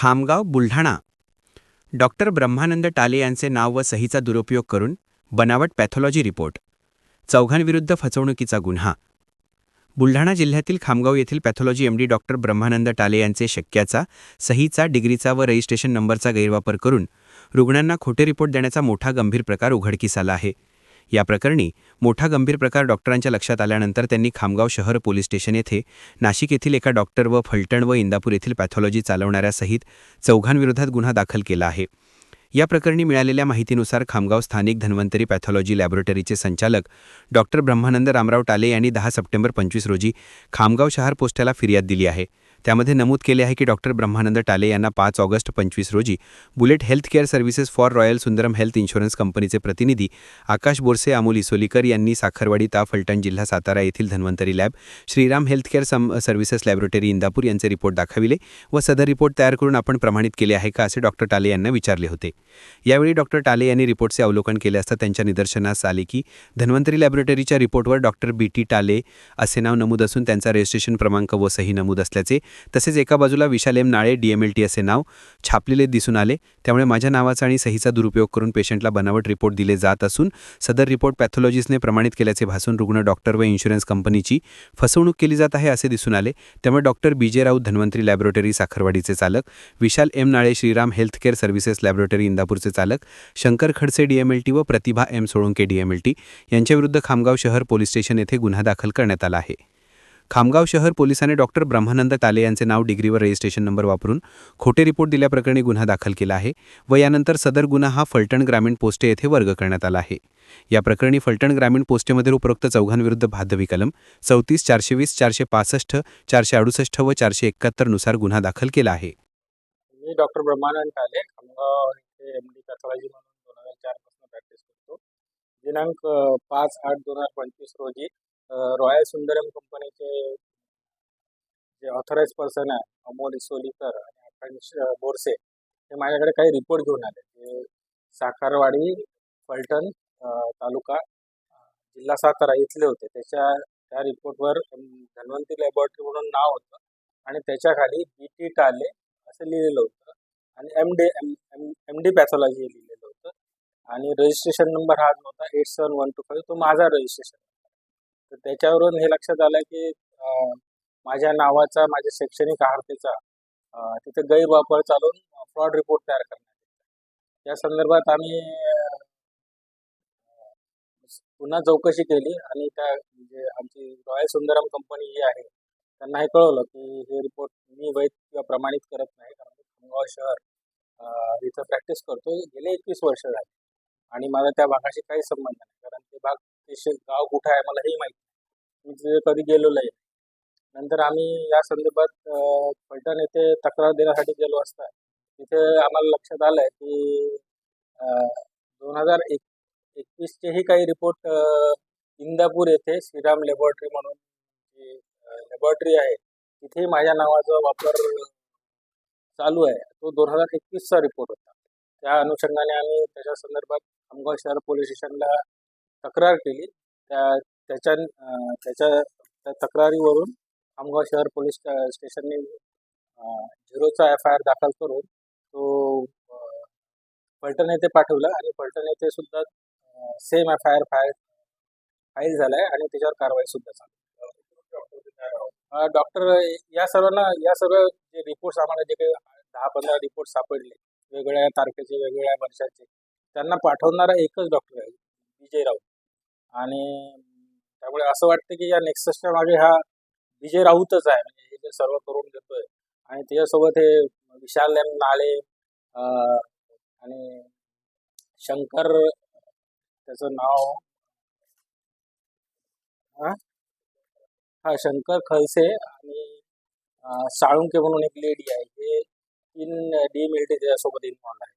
Khamgaon Buldhana. Doctor ब्रह्मानंद टाले यांचे नाव व सहीचा दुरुपयोग करून बनावट पॅथॉलॉजी रिपोर्ट. चौघांविरुद्ध फसवणुकीचा गुन्हा. बुलढाणा जिल्ह्यातील खामगाव येथील पॅथॉलॉजी एमडी डॉक्टर ब्रह्मानंद टाले यांचे शक्याचा सहीचा डिग्रीचा व रजिस्ट्रेशन नंबरचा गैरवापर करून रुग्णांना खोटे रिपोर्ट देण्याचा मोठा गंभीर प्रकार उघडकीस आला आहे. या प्रकरणी मोठा गंभीर प्रकार डॉक्टरांच्या लक्षात आल्यानंतर त्यांनी खामगाव शहर पोलीस स्टेशन येथे नाशिक येथील एका डॉक्टर व फलटण व इंदापूर येथील पॅथॉलॉजी चालवणाऱ्यासहित चौघांविरोधात गुन्हा दाखल केला आहे. या प्रकरणी मिळालेल्या माहितीनुसार खामगाव स्थानिक धन्वंतरी पॅथॉलॉजी लॅबोरेटरीचे संचालक डॉक्टर ब्रह्मानंद रामराव टाले यांनी दहा सप्टेंबर पंचवीस रोजी खामगाव शहर पोस्टाला फिर्याद दिली आहे. त्यामध्ये नमूद केले आहे की डॉक्टर ब्रह्मानंद टाले यांना पाच ऑगस्ट पंचवीस रोजी bullet health care services for royal Sundaram health insurance कंपनीचे प्रतिनिधी आकाश बोरसे अमोल इसोलीकर यांनी साखरवाडी ता फलटण जिल्हा सातारा येथील Dhanvantari lab Shriram health care सम सर्व्हिसेस लॅबोरेटरी इंदापूर यांचे रिपोर्ट दाखविले व सदर रिपोर्ट तयार करून आपण प्रमाणित केले आहे का असे डॉक्टर टाले यांना विचारले होते. यावेळी डॉक्टर टाले यांनी रिपोर्टचे अवलोकन केले असता त्यांच्या निदर्शनास आले की धन्वंतरी लॅबोरेटरीच्या रिपोर्टवर डॉक्टर बी. टी. टाले असे नाव नमूद असून त्यांचा रजिस्ट्रेशन क्रमांक व सही नमूद असल्याचे तसेच एका बाजूला विशाल एम नाळे डीएमएलटी असे नाव छापलेले दिसून आले. त्यामुळे माझ्या नावाचा आणि सहीचा दुरुपयोग करून पेशंटला बनावट रिपोर्ट दिले जात असून सदर रिपोर्ट पॅथॉलॉजिस्टने प्रमाणित केल्याचे भासून रुग्ण डॉक्टर व इन्शुरन्स कंपनीची फसवणूक केली जात आहे असे दिसून आले. त्यामुळे doctor B J Raut Dhanvantari laboratory साखरवाडीचे चालक Vishal M Nale Shriram healthcare services laboratory इंदापूरचे चालक शंकर खडसे डीएमएलटी व प्रतिभा एम सोळंके डीएमएलटी यांच्याविरुद्ध खामगाव शहर पोलीस स्टेशन येथे गुन्हा दाखल करण्यात आला आहे. खामगाव शहर पोलिसांनी डॉक्टर ब्रह्मानंद ताले यांचे नाव डिग्रीवर रजिस्ट्रेशन नंबर वापरून खोटे रिपोर्ट दिल्याप्रकरणी गुन्हा दाखल केला आहे व यानंतर सदर गुन्हा हा फलटण ग्रामीण पोस्टे येथे वर्ग करण्यात आला आहे. या प्रकरणी फलटण ग्रामीण पोस्टेमध्ये उपरोक्त चौघांविरुद्ध भादवी कलम चौतीस चारशे वीस चारशे पासष्ट चारशे अडुसष्ट व चारशे एकाहत्तरनुसार गुन्हा दाखल केला आहे. मी डॉक्टर ब्रह्मानंद ताले खामगाव एम डी म्हणून दोन हजार चारपासून प्रॅक्टिस करतो. दिनांक पाच आठ दोन हजार पंचवीस रोजी रॉयल सुंदरम कंपनीचे जे ऑथराईज पर्सन आहे अमोल इसोलीकर आणि आकांश बोरसे हे माझ्याकडे काही रिपोर्ट घेऊन आले. ते साखरवाडी फलटण तालुका जिल्हा सातारा इथले होते. त्याच्या त्या रिपोर्टवर धन्वंती लॅबॉरेटरी म्हणून नाव होतं आणि त्याच्याखाली बी टी टाले असं लिहिलेलं होतं आणि M D M M M D pathology हे लिहिलेलं होतं आणि रजिस्ट्रेशन नंबर हा नव्हता eight seven one two five तो माझा रजिस्ट्रेशन तर त्याच्यावरून हे लक्षात आलं की माझ्या नावाचा माझ्या शैक्षणिक आर्हतेचा तिथे गैरवापर चालून फ्रॉड रिपोर्ट तयार करण्यात त्या या संदर्भात आम्ही पुन्हा चौकशी केली आणि त्या म्हणजे आमची रॉयल सुंदरम कंपनी जी आहे त्यांना हे कळवलं की हे रिपोर्ट मी वैध किंवा प्रमाणित करत नाही कारण मी खामगाव शहर इथं प्रॅक्टिस करतो गेले एकवीस वर्ष झाले आणि मला त्या भागाशी काही संबंध नाही कारण ते भाग ते शे- गाव कुठं आहे मला हे माहिती मी तिथे कधी गेलो नाही नंतर आम्ही या संदर्भात पलटण फलटण येथे तक्रार देण्यासाठी गेलो असता. तिथे आम्हाला लक्षात आलं आहे की दोन हजार एक एकवीसचेही काही रिपोर्ट इंदापूर येथे श्रीराम लॅबॉरेटरी म्हणून जी लॅबॉरेटरी आहे तिथेही माझ्या नावाचा वापर चालू आहे. तो दोन हजार एकवीसचा रिपोर्ट होता. त्या अनुषंगाने आम्ही त्याच्या संदर्भात खामगाव शहर पोलीस स्टेशनला तक्रार केली. त्या त्याच्या त्याच्या त्या तक्रारीवरून खामगाव शहर पोलीस स्टेशनने झिरोचा एफ आय आर दाखल करून तो पलटण येथे पाठवला आणि पलटण येथे सुद्धा same F I R file file झालाय आणि त्याच्यावर कारवाई सुद्धा झाली डॉक्टर या सर्वांना या सर्व जे रिपोर्ट्स आम्हाला जे काही दहा पंधरा रिपोर्ट सापडले वेगवेगळ्या तारखेचे वेगवेगळ्या वर्षाचे त्यांना पाठवणारा एकच डॉक्टर आहे. विजय राऊत. आणि त्यामुळे असं वाटतं की या नेक्ससच्या मागे हा विजय राऊतच आहे. म्हणजे हे जे सर्व करून घेतोय आणि त्याच्यासोबत हे विशाल एम नाळे आणि शंकर त्याचं नाव हा शंकर खलसे आणि साळुंके म्हणून एक लेडी आहे. हे तीन डी मिलिटरी त्याच्यासोबत इन्व्हॉल्व आहे